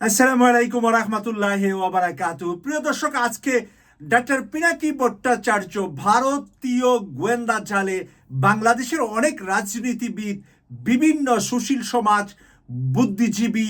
আসসালামু আলাইকুম রহমতুল্লাহ ওবরাকাতু প্রিয় দর্শক, আজকে ডক্টর পিনাকি ভট্টাচার্য ভারতীয় গোয়েন্দা জালে বাংলাদেশের অনেক রাজনীতিবিদ, বিভিন্ন সুশীল সমাজ, বুদ্ধিজীবী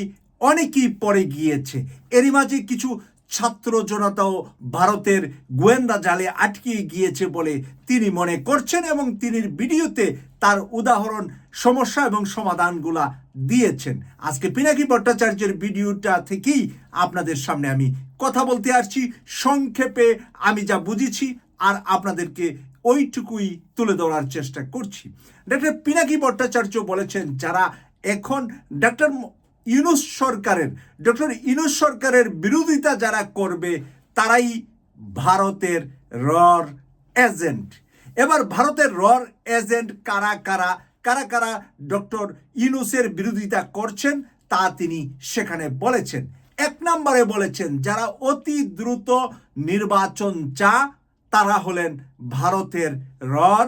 অনেকেই পড়ে গিয়েছে। এরই মাঝে কিছু ছাত্র জনতাও ভারতের গোয়েন্দা জালে আটকে গিয়েছে বলে তিনি মনে করছেন এবং তিনি ভিডিওতে তার উদাহরণ, সমস্যা এবং সমাধানগুলা দিয়েছেন। আজকে পিনাকি ভট্টাচার্যের ভিডিওটা থেকেই আপনাদের সামনে আমি কথা বলতে আসছি। সংক্ষেপে আমি যা বুঝেছি আর আপনাদেরকে ওইটুকুই তুলে ধরার চেষ্টা করছি। ডক্টর পিনাকি ভট্টাচার্য বলেছেন, যারা এখন ডক্টর ইউনুস সরকারের, ডক্টর ইউনুস সরকারের বিরোধিতা যারা করবে, তারাই ভারতের রর এজেন্ট। এবার ভারতের রর এজেন্ট কারা কারা কারা কারা ডক্টর ইউনুসের বিরোধিতা করছেন, তা তিনি সেখানে বলেছেন। এক নম্বরে বলেছেন, যারা অতি দ্রুত নির্বাচন চা, তারা হলেন ভারতের রর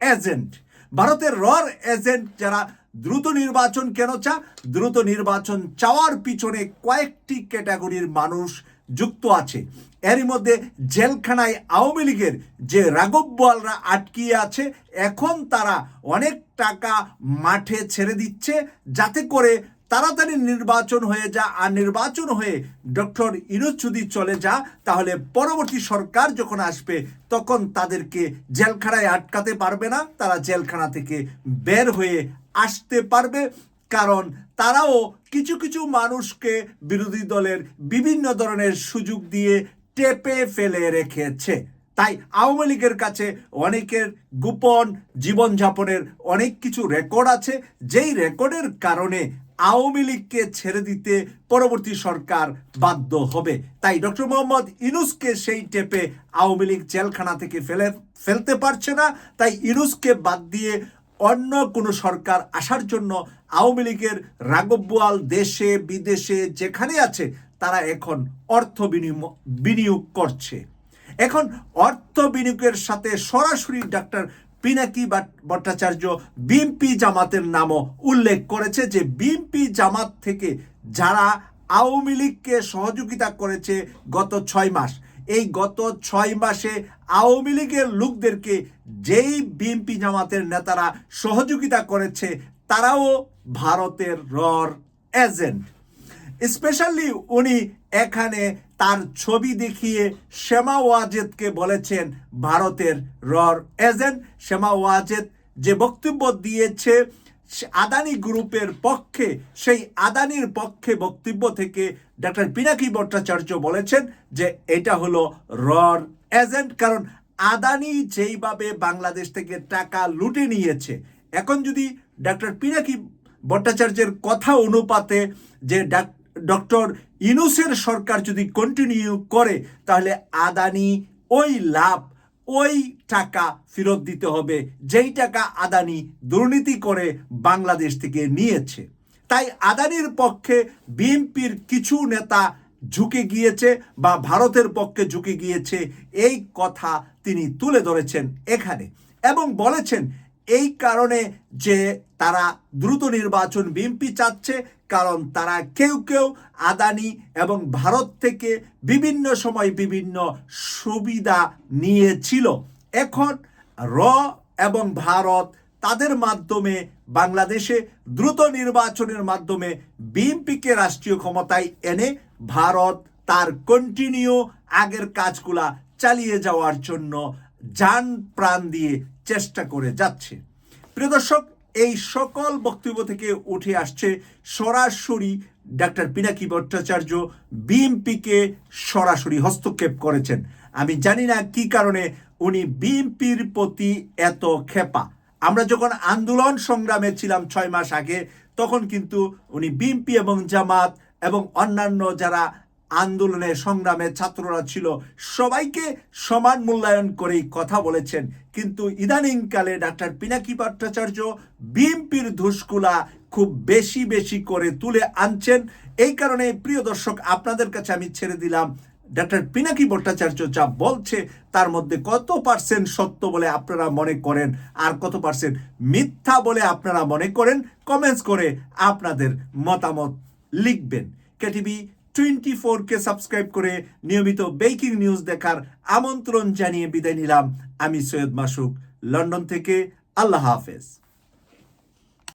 এজেন্ট। ভারতের রর এজেন্ট যারা দ্রুত নির্বাচন কেন চা, দ্রুত নির্বাচন চাওয়ার পিছনে কয়েকটি ক্যাটাগরির মানুষ যুক্ত আছে। এরই মধ্যে জেলখানায় আওয়ামী লীগের যে রাঘব আটকিয়ে আছে, এখন তারা অনেক টাকা মাঠে ছেড়ে দিচ্ছে, যাতে করে তাড়াতাড়ি নির্বাচন হয়ে যা, আর নির্বাচন হয়ে ডক্টর ইনুজ যদি চলে যা, তাহলে পরবর্তী সরকার যখন আসবে, তখন তাদেরকে জেলখানায় আটকাতে পারবে না, তারা জেলখানা থেকে বের হয়ে আসতে পারবে, কারণ তারাও কিছু কিছু মানুষকে বিরোধী দলের বিভিন্ন ধরনের সুযোগ দিয়ে টেপে ফেলে রেখেছে। তাই আওয়ামী লীগের কাছে অনেকের গোপন জীবনযাপনের অনেক কিছু রেকর্ড আছে। যেই রেকর্ডের কারণে আওয়ামী লীগকে ছেড়ে দিতে পরবর্তী সরকার বাধ্য হবে। তাই ডক্টর মোহাম্মদ ইনুসকে সেই টেপে আওয়ামী লীগ জেলখানা থেকে ফেলে, ফেলতে পারছে না। তাই ইনুসকে বাদ দিয়ে অন্য কোনো সরকার আসার জন্য আওয়ামী লীগের রাগব্বাল দেশে, বিদেশে যেখানে আছে, তারা এখন অর্থ বিনিয়োগ করছে। এখন অর্থ বিনিয়োগের সাথে সরাসরি ডাক্তার পিনাকি ভট্টাচার্য বিএমপি জামাতের নামও উল্লেখ করেছে যে বিএমপি জামাত থেকে যারা আওয়ামী লীগকে সহযোগিতা করেছে গত ছয় মাস, এই গত ছয় মাসে আওয়ামী লীগের লোকদেরকে যেই বিএনপি জামাতের নেতারা সহযোগিতা করেছে, তারাও ভারতের রর এজেন্ট। স্পেশালি উনি এখানে তার ছবি দেখিয়ে শ্যামা ওয়াজেদকে বলেছেন, ভারতের রর এজেন্ট। শ্যামা ওয়াজেদ যে বক্তব্য দিয়েছে আদানি গ্রুপের পক্ষে, সেই আদানির পক্ষে বক্তব্য থেকে ডক্টর পিনাকি ভট্টাচার্য বলেছেন যে, এটা হলো রর এজেন্ট, কারণ আদানি যেইভাবে বাংলাদেশ থেকে টাকা লুটে নিয়েছে, এখন যদি ডক্টর পিনাকি ভট্টাচার্যের কথা অনুপাতে যে ডক্টর ইনুসের সরকার যদি কন্টিনিউ করে, তাহলে আদানি ওই লাভ, ওই টাকা ফেরত দিতে হবে, যেই টাকা আদানি দুর্নীতি করে বাংলাদেশ থেকে নিয়েছে। তাই আদানির পক্ষে বিএনপির কিছু নেতা ঝুঁকে গিয়েছে বা ভারতের পক্ষে ঝুঁকে গিয়েছে এই কথা তিনি তুলে ধরেছেন এখানে এবং বলেছেন, এই কারণে যে তারা দ্রুত নির্বাচন বিএনপি চাচ্ছে, কারণ তারা কেউ কেউ আদানি এবং ভারত থেকে বিভিন্ন সময় বিভিন্ন সুবিধা নিয়েছিল। এখন র এবং ভারত তাদের মাধ্যমে বাংলাদেশে দ্রুত নির্বাচনের মাধ্যমে বিএনপিকে রাষ্ট্রীয় ক্ষমতায় এনে ভারত তার কন্টিনিউ আগের কাজগুলা চালিয়ে যাওয়ার জন্য যান প্রাণ দিয়ে চেষ্টা করে যাচ্ছে। প্রিয় দর্শক, এই সকল বক্তব্য থেকে উঠে আসছে সরাসরি ডাক্তার পিনাকি ভট্টাচার্য, বিএমপিকে সরাসরি হস্তক্ষেপ করেছেন। আমি জানি না কি কারণে উনি বিএমপির প্রতি এত খেপা আমরা যখন আন্দোলন সংগ্রামে ছিলাম ছয় মাস আগে, তখন কিন্তু উনি বিএমপি এবং জামাত এবং অন্যান্য যারা আন্দোলনে, সংগ্রামে ছাত্ররা ছিল, সবাইকে সমান মূল্যায়ন করেই কথা বলেছেন। কিন্তু ইদানিংকালে ডাক্তার পিনাকি ভট্টাচার্য বিএমপির ধুসকুলা খুব বেশি বেশি করে তুলে আনছেন। এই কারণে, প্রিয় দর্শক, আপনাদের কাছে আমি ছেড়ে দিলাম। ডাক্তার পিনাকি ভট্টাচার্য যা বলছে, তার মধ্যে কত পার্সেন্ট সত্য বলে আপনারা মনে করেন? আর কত পার্সেন্ট মিথ্যা বলে আপনারা মনে করেন? কমেন্টস করে আপনাদের মতামত লিখবেন। কেটিভি টোয়েন্টি ফোরকে সাবস্ক্রাইব করে নিয়মিত বেকিং নিউজ দেখার আমন্ত্রণ জানিয়ে বিদায় নিলাম। আমি সৈয়দ মাসুক, লন্ডন থেকে। আল্লাহ হাফেজ।